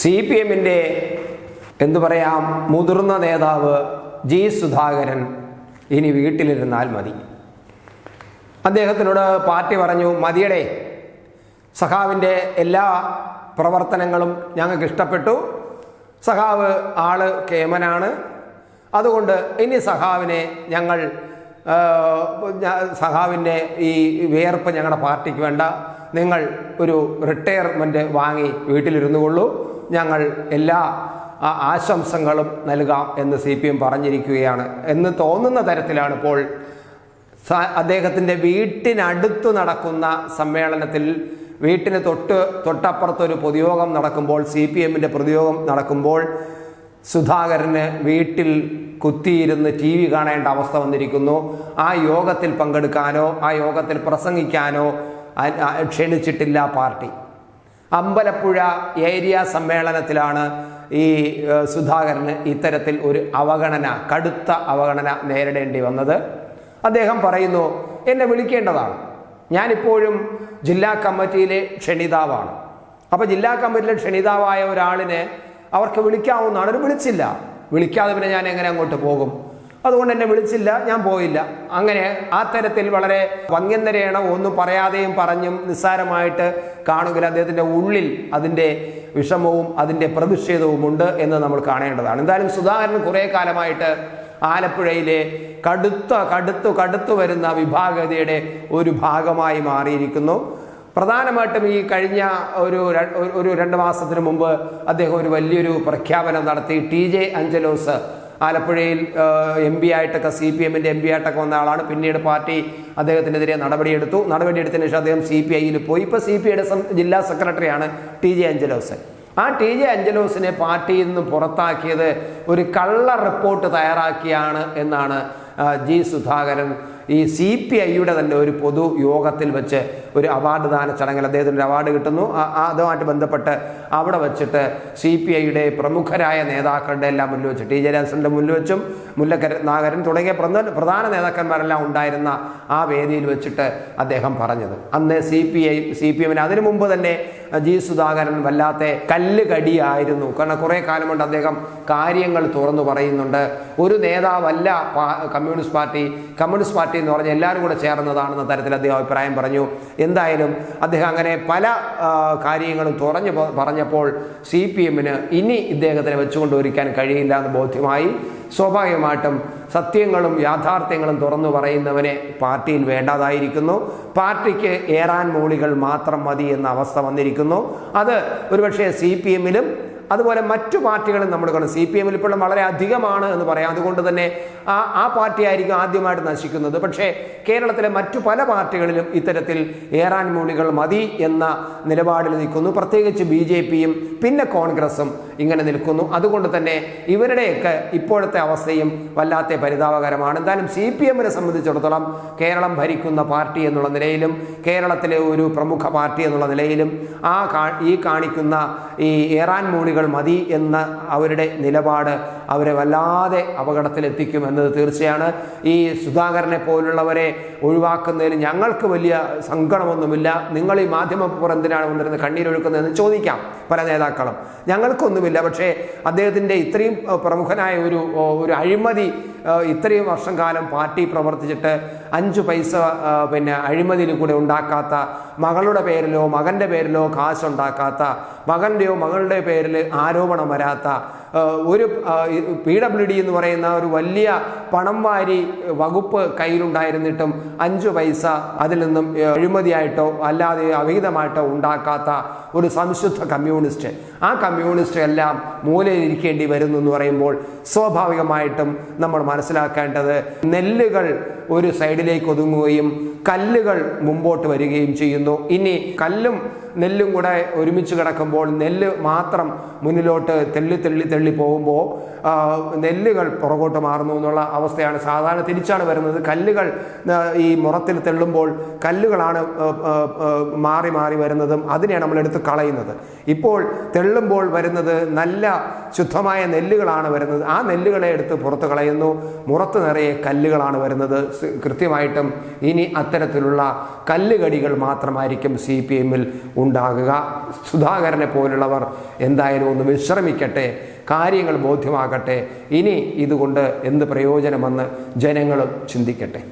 C P എമ്മിന്റെ എന്തു പറയാം മുതിർന്ന നേതാവ് ജി സുധാകരൻ ഇനി വീട്ടിലിരുന്നാൽ മതി. അദ്ദേഹത്തിനോട് പാർട്ടി പറഞ്ഞു മതിയടേ സഖാവിന്റെ എല്ലാ പ്രവർത്തനങ്ങളും ഞങ്ങൾക്ക് ഇഷ്ടപ്പെട്ടു. സഖാവ് ആൾ കേമനാണ്. അതുകൊണ്ട് ഇനി സഖാവിനെ ഞങ്ങൾ സഖാവിന്റെ ഈ വിയർപ്പ് ഞങ്ങളുടെ പാർട്ടിക്ക് വേണ്ട. നിങ്ങൾ ഒരു റിട്ടയർമെന്റ് വാങ്ങി വീട്ടിലിരുന്നു കൊള്ളൂ ഞങ്ങൾ എല്ലാ ആശംസകളും നൽകാം എന്ന് സി പി എം പറഞ്ഞിരിക്കുകയാണ്. എന്ന് തോന്നുന്ന തരത്തിലാണ് ഇപ്പോൾ അദ്ദേഹത്തിന്റെ വീട്ടിനടുത്ത് നടക്കുന്ന സമ്മേളനത്തിൽ വീട്ടിന് തൊട്ട് തൊട്ടപ്പുറത്തൊരു പൊതുയോഗം നടക്കുമ്പോൾ സി പി എമ്മിന്റെ പ്രതിയോഗം നടക്കുമ്പോൾ സുധാകരന് വീട്ടിൽ കുത്തിയിരുന്ന് ടി വി കാണേണ്ട അവസ്ഥ വന്നിരിക്കുന്നു. ആ യോഗത്തിൽ പങ്കെടുക്കാനോ ആ യോഗത്തിൽ പ്രസംഗിക്കാനോ ക്ഷണിച്ചിട്ടില്ല പാർട്ടി. അമ്പലപ്പുഴ ഏരിയ സമ്മേളനത്തിലാണ് ഈ സുധാകരന് ഇത്തരത്തിൽ ഒരു അവഗണന കടുത്ത അവഗണന നേരിടേണ്ടി വന്നത്. അദ്ദേഹം പറയുന്നു എന്നെ വിളിക്കേണ്ടതാണ്. ഞാനിപ്പോഴും ജില്ലാ കമ്മിറ്റിയിലെ ക്ഷണിതാവാണ്. അപ്പോൾ ജില്ലാ കമ്മിറ്റിയിലെ ക്ഷണിതാവായ ഒരാളിനെ അവർക്ക് വിളിക്കാവുന്നതാണ്. ഒരു വിളിച്ചില്ല. വിളിക്കാതെ പിന്നെ ഞാൻ എങ്ങനെ അങ്ങോട്ട് പോകും? അതുകൊണ്ട് എന്നെ വിളിച്ചില്ല ഞാൻ പോയില്ല. അങ്ങനെ ആ തരത്തിൽ വളരെ ഭംഗ്യന്തരേണ ഒന്നും പറയാതെയും പറഞ്ഞും നിസ്സാരമായിട്ട് കാണുകയിൽ അദ്ദേഹത്തിന്റെ ഉള്ളിൽ അതിന്റെ വിഷമവും അതിന്റെ പ്രതിഷേധവും ഉണ്ട് എന്ന് നമ്മൾ കാണേണ്ടതാണ്. എന്തായാലും സുധാകരൻ കുറേ കാലമായിട്ട് ആലപ്പുഴയിലെ കടുത്ത കടുത്തു കടുത്തു വരുന്ന വിഭാഗതയുടെ ഒരു ഭാഗമായി മാറിയിരിക്കുന്നു. പ്രധാനമായിട്ടും ഈ കഴിഞ്ഞ ഒരു- ഒരു രണ്ട് മാസത്തിന് മുമ്പ് അദ്ദേഹം ഒരു വലിയൊരു പ്രഖ്യാപനം നടത്തി. ടി ജെ അഞ്ചലോസ് ആലപ്പുഴയിൽ എം പി ആയിട്ടൊക്കെ സി പി എമ്മിന്റെ എം പി ആയിട്ടൊക്കെ വന്ന ആളാണ്. പിന്നീട് പാർട്ടി അദ്ദേഹത്തിനെതിരെ നടപടിയെടുത്തു. നടപടിയെടുത്തതിന് ശേഷം അദ്ദേഹം സി പി ഐയിൽ പോയി. ഇപ്പോൾ സി പി ഐയുടെ ജില്ലാ സെക്രട്ടറിയാണ് ടി ജെ അഞ്ചലോസ് ആ ടി ജെ അഞ്ചലോസിനെ പാർട്ടിയിൽ നിന്ന് പുറത്താക്കിയത് ഒരു കള്ള റിപ്പോർട്ട് തയ്യാറാക്കിയാണ് എന്നാണ് ജി സുധാകരൻ ഈ സി പി ഐയുടെ തന്നെ ഒരു പൊതു യോഗത്തിൽ വെച്ച് ഒരു അവാർഡ് ദാന ചടങ്ങിൽ അദ്ദേഹത്തിന് ഒരു അവാർഡ് കിട്ടുന്നു. അതുമായിട്ട് ബന്ധപ്പെട്ട് അവിടെ വെച്ചിട്ട് സി പി ഐയുടെ പ്രമുഖരായ നേതാക്കളുടെ എല്ലാം മുന്നിൽ വെച്ച് ടി ജയരാജന്റെ മുന്നിൽ വെച്ചും മുല്ലക്കര നാഗരൻ തുടങ്ങിയ പ്രധാന നേതാക്കന്മാരെല്ലാം ഉണ്ടായിരുന്ന ആ വേദിയിൽ വെച്ചിട്ട് അദ്ദേഹം പറഞ്ഞത്. അന്ന് C P I C P എമ്മിന് അതിനു മുമ്പ് തന്നെ ജി സുധാകരൻ വല്ലാത്ത കല്ലുകടിയായിരുന്നു. കാരണം കുറേ കാലം കൊണ്ട് അദ്ദേഹം കാര്യങ്ങൾ തുറന്നു പറയുന്നുണ്ട്. ഒരു നേതാവല്ല കമ്മ്യൂണിസ്റ്റ് പാർട്ടി. കമ്മ്യൂണിസ്റ്റ് പാർട്ടി എന്ന് പറഞ്ഞാൽ എല്ലാവരും കൂടെ ചേർന്നതാണെന്ന തരത്തിൽ അദ്ദേഹം അഭിപ്രായം പറഞ്ഞു. എന്തായാലും അദ്ദേഹം അങ്ങനെ പല കാര്യങ്ങളും തുറഞ്ഞു പറഞ്ഞപ്പോൾ സി പി എമ്മിന് ഇനി ഇദ്ദേഹത്തിനെ വെച്ചുകൊണ്ടിരിക്കാൻ കഴിയില്ല എന്ന് ബോധ്യമായി. സ്വാഭാവികമായിട്ടും സത്യങ്ങളും യാഥാർത്ഥ്യങ്ങളും തുറന്നു പറയുന്നവനെ പാർട്ടിയിൽ വേണ്ടാതായിരിക്കുന്നു. പാർട്ടിക്ക് ഏറാൻ മൂളികൾ മാത്രം മതി എന്ന അവസ്ഥ വന്നിരിക്കുന്നു. അത് ഒരുപക്ഷെ സി പി എമ്മിലും അതുപോലെ മറ്റു പാർട്ടികളും നമ്മൾ കാണും. സി പി എമ്മിൽ ഇപ്പോഴും വളരെ അധികമാണ് എന്ന് പറയാം. അതുകൊണ്ട് തന്നെ ആ ആ പാർട്ടി ആയിരിക്കും ആദ്യമായിട്ട് നശിക്കുന്നത്. പക്ഷേ കേരളത്തിലെ മറ്റു പല പാർട്ടികളിലും ഇത്തരത്തിൽ ഏറാൻ മൂളികൾ മതി എന്ന നിലപാടിൽ നിൽക്കുന്നു. പ്രത്യേകിച്ച് ബി ജെ പിയും പിന്നെ കോൺഗ്രസും ഇങ്ങനെ നിൽക്കുന്നു. അതുകൊണ്ട് തന്നെ ഇവരുടെയൊക്കെ ഇപ്പോഴത്തെ അവസ്ഥയും വല്ലാത്ത പരിതാപകരമാണ്. എന്തായാലും സി പി എമ്മിനെ സംബന്ധിച്ചിടത്തോളം കേരളം ഭരിക്കുന്ന പാർട്ടി എന്നുള്ള നിലയിലും കേരളത്തിലെ ഒരു പ്രമുഖ പാർട്ടി എന്നുള്ള നിലയിലും ആ ഈ കാണിക്കുന്ന ഈ ഏറാൻ മൂളികൾ മതി എന്ന അവരുടെ നിലപാട് അവരെ വല്ലാതെ അപകടത്തിലെത്തിക്കും എന്നത് തീർച്ചയാണ്. ഈ സുധാകരനെ പോലുള്ളവരെ ഒഴിവാക്കുന്നതിൽ ഞങ്ങൾക്ക് വലിയ സങ്കടമൊന്നുമില്ല. നിങ്ങൾ ഈ മാധ്യമപ്പുറം എന്തിനാണ് വന്നിരുന്നത്? കണ്ണീരൊഴുക്കുന്നതെന്ന് ചോദിക്കാം പല നേതാക്കളും. ഞങ്ങൾക്കൊന്നുമില്ല. പക്ഷേ അദ്ദേഹത്തിന്റെ ഇത്രയും പ്രമുഖനായ ഒരു ഒരു അഴിമതി ഇത്രയും വർഷം കാലം പാർട്ടി പ്രവർത്തിച്ചിട്ട് അഞ്ച് പൈസ പിന്നെ അഴിമതിയിൽ കൂടെ ഉണ്ടാക്കാത്ത മകളുടെ പേരിലോ മകന്റെ പേരിലോ കാശുണ്ടാക്കാത്ത മകന്റെയോ മകളുടെ പേരിൽ ആരോപണം വരാത്ത ഒരു പി ഡബ്ല്യു ഡി എന്ന് പറയുന്ന ഒരു വലിയ പണം വാരി വകുപ്പ് കയ്യിലുണ്ടായിരുന്നിട്ടും അഞ്ച് പൈസ അതിൽ നിന്നും അഴിമതിയായിട്ടോ അല്ലാതെ അവിഹിതമായിട്ടോ ഉണ്ടാക്കാത്ത ഒരു സംശുദ്ധ കമ്മ്യൂണിസ്റ്റ്. ആ കമ്മ്യൂണിസ്റ്റ് എല്ലാം മൂലയിലിരിക്കേണ്ടി വരുന്നു എന്ന് പറയുമ്പോൾ സ്വാഭാവികമായിട്ടും നമ്മൾ മനസ്സിലാക്കേണ്ടത് നെല്ലുകൾ ഒരു സൈഡിലേക്ക് ഒതുങ്ങുകയും കല്ലുകൾ മുമ്പോട്ട് വരികയും ചെയ്യുന്നു. ഇനി കല്ലും നെല്ലും കൂടെ ഒരുമിച്ച് കിടക്കുമ്പോൾ നെല്ല് മാത്രം മുന്നിലോട്ട് തെള്ളി തെള്ളി തെള്ളി പോകുമ്പോൾ നെല്ലുകൾ പുറകോട്ട് മാറുന്നു എന്നുള്ള അവസ്ഥയാണ് സാധാരണ തിരിച്ചാണ് വരുന്നത്. കല്ലുകൾ ഈ മുറത്തിൽ തെള്ളുമ്പോൾ കല്ലുകളാണ് മാറി മാറി വരുന്നതും അതിനെയാണ് നമ്മൾ എടുത്ത് കളയുന്നത്. ഇപ്പോൾ തെള്ളുമ്പോൾ വരുന്നത് നല്ല ശുദ്ധമായ നെല്ലുകളാണ് വരുന്നത്. ആ നെല്ലുകളെ എടുത്ത് പുറത്ത് കളയുന്നു. മുറത്ത് നിറയെ കല്ലുകളാണ് വരുന്നത്. കൃത്യമായിട്ടും ഇനി അത്തരത്തിലുള്ള കല്ലുകടികൾ മാത്രമായിരിക്കും സി പി എമ്മിൽ ഉണ്ടാകുക. സുധാകരനെ പോലുള്ളവർ എന്തായാലും ഒന്ന് വിശ്രമിക്കട്ടെ കാര്യങ്ങൾ ബോധ്യമാകട്ടെ. ഇനി ഇതുകൊണ്ട് എന്ത് പ്രയോജനമെന്ന് ജനങ്ങളും ചിന്തിക്കട്ടെ.